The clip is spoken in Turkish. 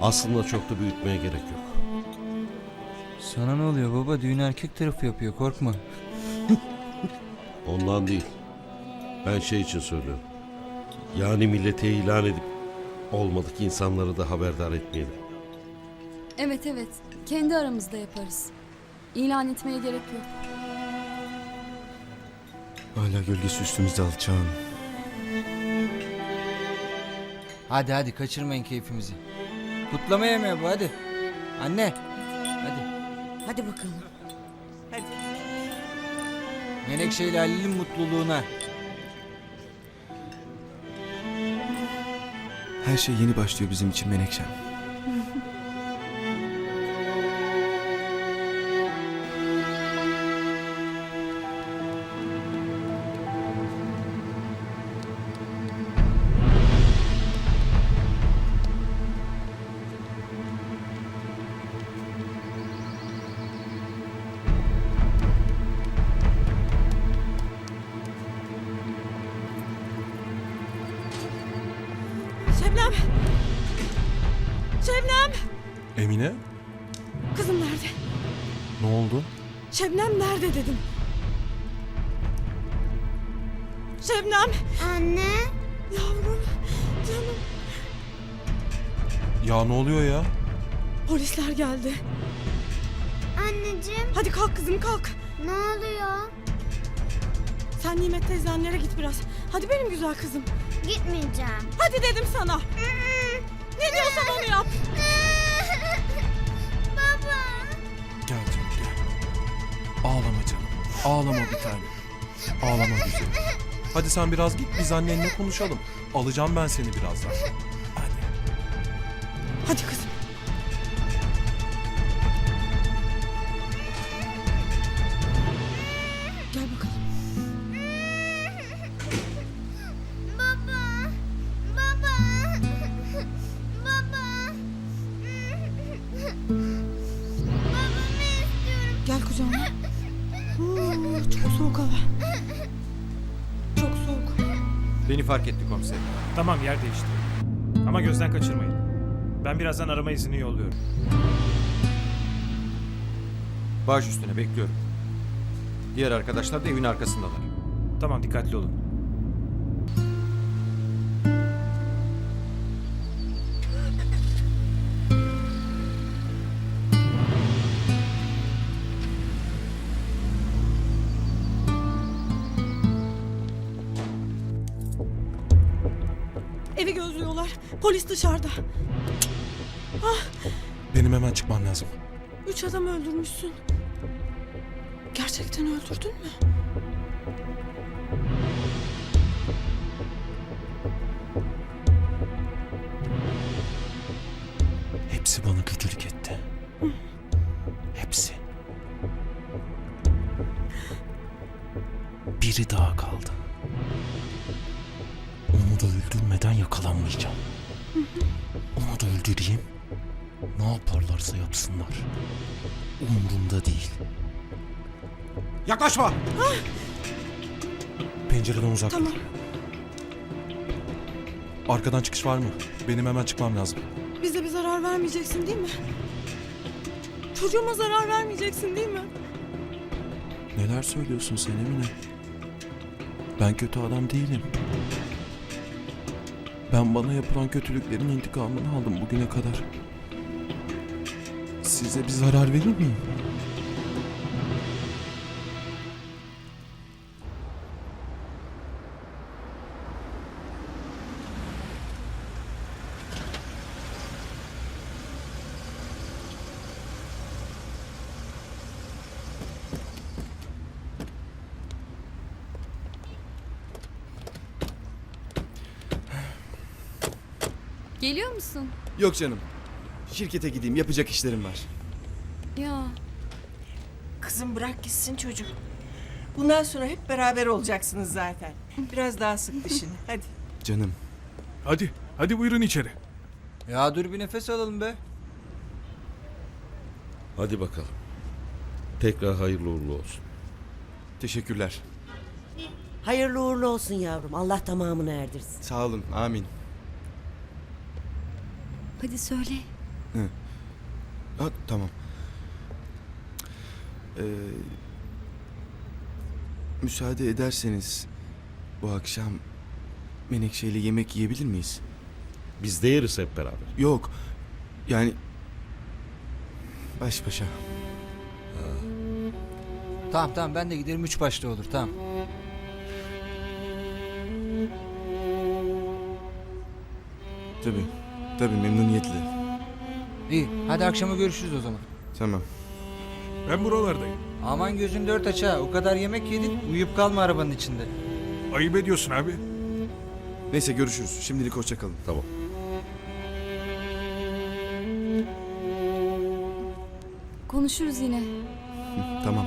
Aslında çok da büyütmeye gerek yok. Sana ne oluyor baba? Düğün erkek tarafı yapıyor korkma. Ondan değil. Ben şey için söylüyorum. Yani millete ilan edip olmadık insanları da haberdar etmeyelim. Evet evet. Kendi aramızda yaparız. İlan etmeye gerek yok. Hala gölgesi üstümüzde alçağın. Hadi hadi kaçırmayın keyfimizi. Kutlama yemeği bu hadi. Anne. Hadi. Hadi bakalım. Menekşe ile Halil'in mutluluğuna. Her şey yeni başlıyor bizim için Menekşem. Şebnem! Şebnem! Emine Kızım nerede? ne oldu? Şebnem nerede dedim. Şebnem! Anne, Yavrum, canım. Ya ne oluyor ya? Polisler geldi. anneciğim Hadi kalk kızım kalk. ne oluyor? Sen Nimet teyzenlere git biraz. Hadi benim güzel kızım. Gitmeyeceğim. Hadi dedim sana. Ne diyorsam onu yap. Baba. Gel gel. Ağlama canım. Ağlama bir tane. Ağlama güzel. Hadi sen biraz git biz annenle konuşalım. Alacağım ben seni birazdan. Hadi. Hadi kızım. Beni fark etti komiserim. Tamam yer değişti. Ama gözden kaçırmayın. Ben birazdan arama izni yolluyorum. Baş üstüne bekliyorum. Diğer arkadaşlar da evin arkasındalar. Tamam dikkatli olun. Evi gözlüyorlar. Polis dışarıda. Benim hemen çıkmam lazım. Üç adam öldürmüşsün. Gerçekten öldürdün mü? Onu da öldürmeden yakalanmayacağım. Onu da öldüreyim. Ne yaparlarsa yapsınlar. Umurumda değil. Yaklaşma! Pencereden uzak dur. Tamam. Arkadan çıkış var mı? Benim hemen çıkmam lazım. Bize bir zarar vermeyeceksin değil mi? Çocuğuma zarar vermeyeceksin değil mi? Neler söylüyorsun sen Emine? Ben kötü adam değilim. Ben bana yapılan kötülüklerin intikamını aldım bugüne kadar. Size bir zarar verir miyim? Geliyor musun? Yok canım. Şirkete gideyim yapacak işlerim var. Ya Kızım bırak gitsin çocuk. Bundan sonra hep beraber olacaksınız zaten. Biraz daha sık dişini. Hadi. Canım. Hadi, hadi buyurun içeri. Ya dur bir nefes alalım be. Hadi bakalım. Tekrar hayırlı uğurlu olsun. Teşekkürler. Hayırlı uğurlu olsun yavrum. Allah tamamını erdirsin. Sağ olun. Amin. Hadi söyle. Ha, tamam. Ee, müsaade ederseniz bu akşam Menekşe'yle yemek yiyebilir miyiz? Biz de yeriz hep beraber. Yok. Yani baş başa. Tamam tamam ben de giderim üç başta olur tamam. Tabii. Tabii memnuniyetle. İyi hadi akşama görüşürüz o zaman. Tamam. Ben buralardayım. Aman gözün dört aç ha. O kadar yemek yedin uyuyup kalma arabanın içinde. Ayıp ediyorsun abi. Neyse görüşürüz. Şimdilik hoşça kalın. Tamam. Konuşuruz yine. Hı, Tamam.